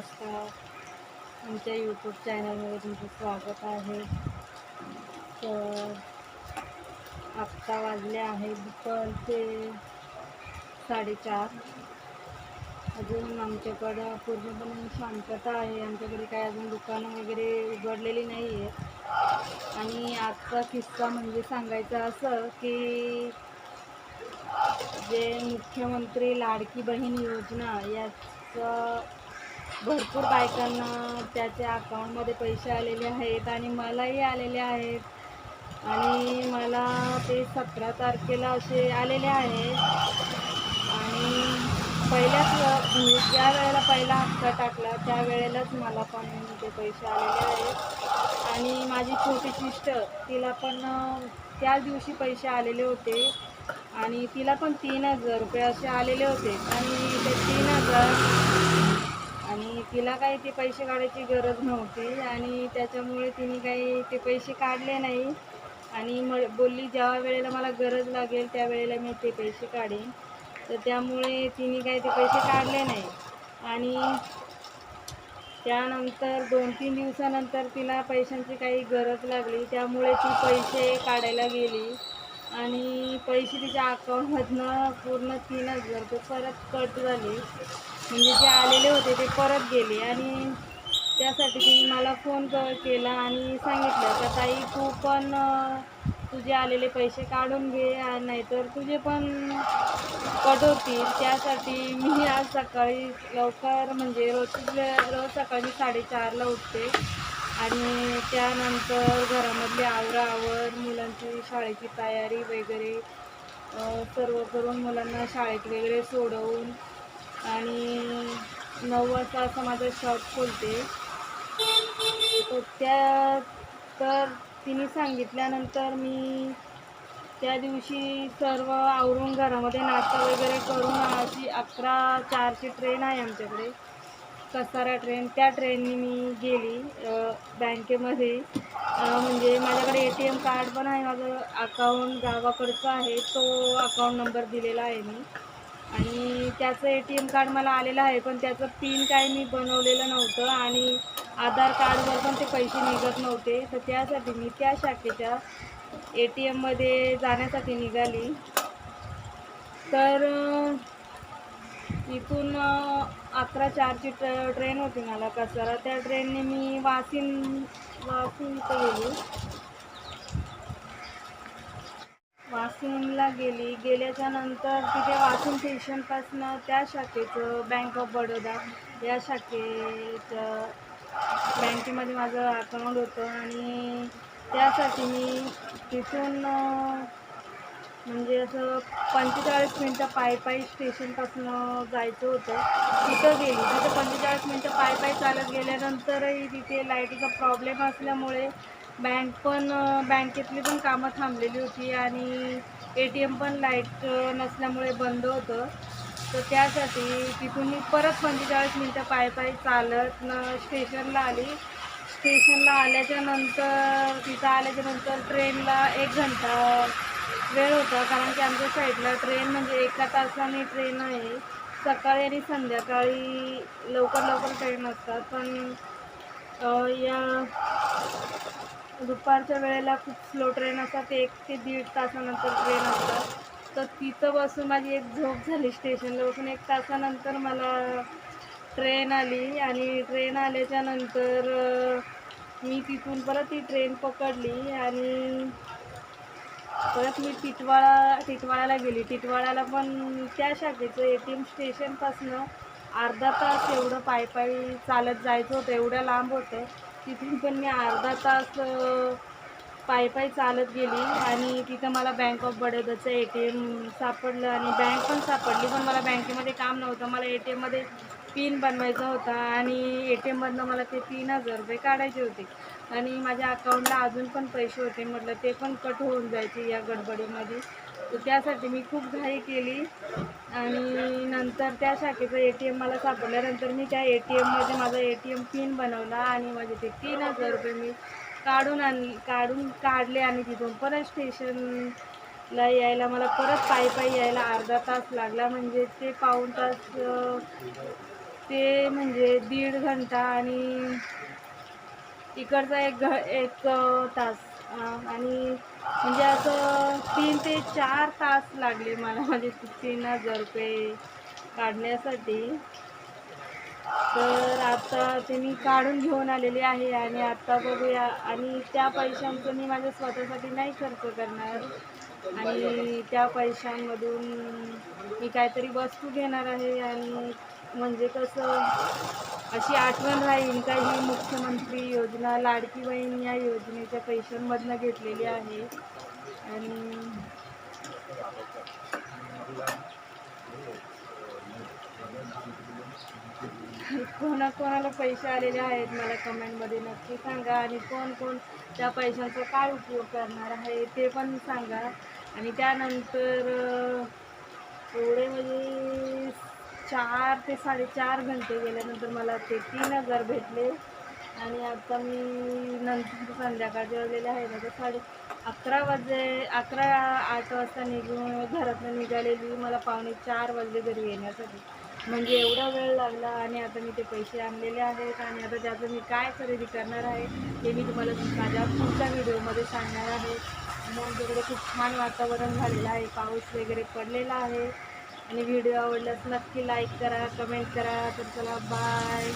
नमस्कार. आमच्या यूट्यूब चॅनलमध्ये तुमचं स्वागत आहे. तर आत्ता वाजले आहे दुपारचे साडेचार. अजून आमच्याकडं पूर्णपणे शांतता आहे. आमच्याकडे काय अजून दुकानं वगैरे उघडलेली नाही आहेत आणि आजचा किस्सा म्हणजे सांगायचा असं की जे मुख्यमंत्री लाडकी बहीण योजना याचं भरपूर बायकांना त्याच्या अकाउंटमध्ये पैसे आलेले आहेत आणि मलाही आलेले आहेत. आणि मला ते सतरा तारखेला असे आलेले आहेत आणि पहिल्याच म्हणजे ज्या वेळेला पहिला हप्ता टाकला त्यावेळेलाच मला पण ते पैसे आलेले आहेत. आणि माझी छोटी सिस्टर तिला पण त्याच दिवशी पैसे आलेले होते. आणि तिला पण तीन हजार रुपये असे आलेले होते. आणि ते तीन हजार आणि तिला काही ते पैसे काढायची गरज नव्हती आणि त्याच्यामुळे तिने काही ते पैसे काढले नाही. आणि म बोलली ज्या वेळेला मला गरज लागेल त्या वेळेला मी ते पैसे काढेन. तर त्यामुळे तिने काही ते पैसे काढले नाही. आणि त्यानंतर दोन तीन दिवसानंतर तिला पैशांची काही गरज लागली. त्यामुळे ती पैसे काढायला गेली. आणि पैसे तिच्या अकाउंटमधनं पूर्ण तीन हजार रुपये परत कट झाले. म्हणजे जे आलेले होते ते परत गेले. आणि त्यासाठी तिने मला फोन क केला आणि सांगितलं का ताई तू पण तुझे आलेले पैसे काढून घे नाहीतर तुझे पण कट होतील. त्यासाठी मी आज सकाळी लवकर म्हणजे रोज रोज सकाळी साडेचारला उठते. आणि त्यानंतर घरामधली आवराआवर मुलांची शाळेची तयारी वगैरे सर्व करून मुलांना शाळेत वगैरे सोडवून आणि नऊ वाजता असं माझं शॉप खोलते. तर त्या तर तिने सांगितल्यानंतर मी त्या दिवशी सर्व आवरून घरामध्ये नाश्ता वगैरे करून अशी अकरा चारची ट्रेन आहे आमच्याकडे. कसारा ट्रेन त्या ट्रेननी मी गेली बँकेमध्ये. म्हणजे माझ्याकडे ए टी एम कार्ड पण आहे माझं अकाउंट गावाकडचं आहे तो अकाउंट नंबर दिलेला आहे मी. आणि त्याचं ए टी एम कार्ड मला आलेलं आहे पण त्याचं पिन काय मी बनवलेलं नव्हतं आणि आधार कार्डवर पण ते पैसे निघत नव्हते. तर त्यासाठी मी त्या शाखेच्या ए टी एममध्ये जाण्यासाठी निघाली. तर इथून अकरा चारची ट्र ट्रेन होती मला कचरा. त्या ट्रेनने मी वाशिम वाशिम इथं गेली. वाशिमला गेली. गेल्याच्यानंतर तिथे वाशिम स्टेशनपासनं त्या शाखेचं बँक ऑफ बडोदा या शाखेचं बँकेमध्ये माझं अकाउंट होतं आणि त्यासाठी मी तिथून म्हणजे असं पंचेचाळीस मिनटं पायी पायी स्टेशनपासून जायचं होतं. तिथं गेली. तिथं पंचेचाळीस मिनटं पायी पायी चालत गेल्यानंतरही तिथे लाईटीचा प्रॉब्लेम असल्यामुळे बँक पण बँकेतली पण कामं थांबलेली होती आणि ए टी एम पण लाइट नसल्यामुळे बंद होतं. तर त्यासाठी तिथून मी परत पंचेचाळीस मिनटं पायी पायी चालत न स्टेशनला आली. स्टेशनला आल्याच्यानंतर तिथं आल्याच्यानंतर ट्रेनला एक घंटा वेळ होता कारण की आमच्या साईडला ट्रेन म्हणजे एका तासाने ट्रेन आहे. सकाळी आणि संध्याकाळी लवकर लवकर ट्रेन असतात. पण या दुपारच्या वेळेला खूप स्लो ट्रेन असतात. एक ते दीड तासानंतर ट्रेन असतात. तर तिथं बसून माझी एक झोप झाली स्टेशनला बसून एक तासानंतर मला ट्रेन आली आणि ट्रेन आल्याच्यानंतर मी तिथून परत ती ट्रेन पकडली आणि परत मी टिटवाळा टिटवाळ्याला गेली. टिटवाळ्याला पण त्या शाखेचं ए टी एम स्टेशनपासनं अर्धा तास एवढं पायी पायी चालत जायचं होतं एवढं लांब होतं. तिथून पण मी अर्धा तास पायी पायी चालत गेली आणि तिथं मला बँक ऑफ बडोदाचं ए टी एम सापडलं आणि बँक पण सापडली पण मला बँकेमध्ये काम नव्हतं. मला ए टी एममध्ये पिन बनवायचा होता आणि ए टी एममधनं मला ते तीन हजार रुपये काढायचे होते. आणि माझ्या अकाउंटला अजून पण पैसे होते. म्हटलं ते पण कट होऊन जायचे या गडबडीमध्ये. तर त्यासाठी मी खूप घाई केली. आणि नंतर त्या शाखेचं ए टी एम मला सापडल्यानंतर मी त्या ए टी एममध्ये माझा ए टी एम पिन बनवला आणि माझे ते तीन हजार रुपये मी काढून आण काढून काढले आणि तिथून परत स्टेशनला यायला मला परत पायी पायी यायला अर्धा तास लागला. म्हणजे ते पाऊण तास ते म्हणजे दीड घंटा आणि इकडचा एक घ एक तास. आणि म्हणजे असं तीन ते चार तास लागले मला म्हणजे तीन हजार रुपये काढण्यासाठी. तर आता ते मी काढून घेऊन आलेले आहे आणि आत्ता बघूया. आणि त्या पैशांचं मी माझ्या स्वतःसाठी नाही खर्च करणार. आणि त्या पैशांमधून मी काहीतरी वस्तू घेणार आहे आणि म्हणजे कसं अशी आठवण राहील का ही मुख्यमंत्री योजना लाडकी बहीण या योजनेच्या पैशांमधनं घेतलेली आहे? आणि कोणाकोणाला पैसे आलेले आहेत मला कमेंटमध्ये नक्की सांगा. आणि कोण कोण त्या पैशांचा काय उपयोग करणार आहे ते पण सांगा. आणि त्यानंतर एवढे म्हणजे चार ते साडेचार घंटे गेल्यानंतर मला ते तीन हजार भेटले. आणि आता मी नंतर संध्याकाळचे वाजलेले आहे ना तर साडे अकरा वाजे अकरा आठ वाजता निघून घरातनं निघालेली. मला पावणे चार वाजले घरी येण्यासाठी. म्हणजे एवढा वेळ लागला आणि आता मी ते पैसे आणलेले आहेत. आणि आता त्याचं मी काय खरेदी करणार आहे ते मी तुम्हाला माझ्या पुढच्या व्हिडिओमध्ये सांगणार आहे. मग आमच्याकडे खूप छान वातावरण झालेलं आहे. पाऊस वगैरे पडलेला आहे. आणि व्हिडिओ आवडल्यास नक्की लाईक करा कमेंट करा. तर चला बाय.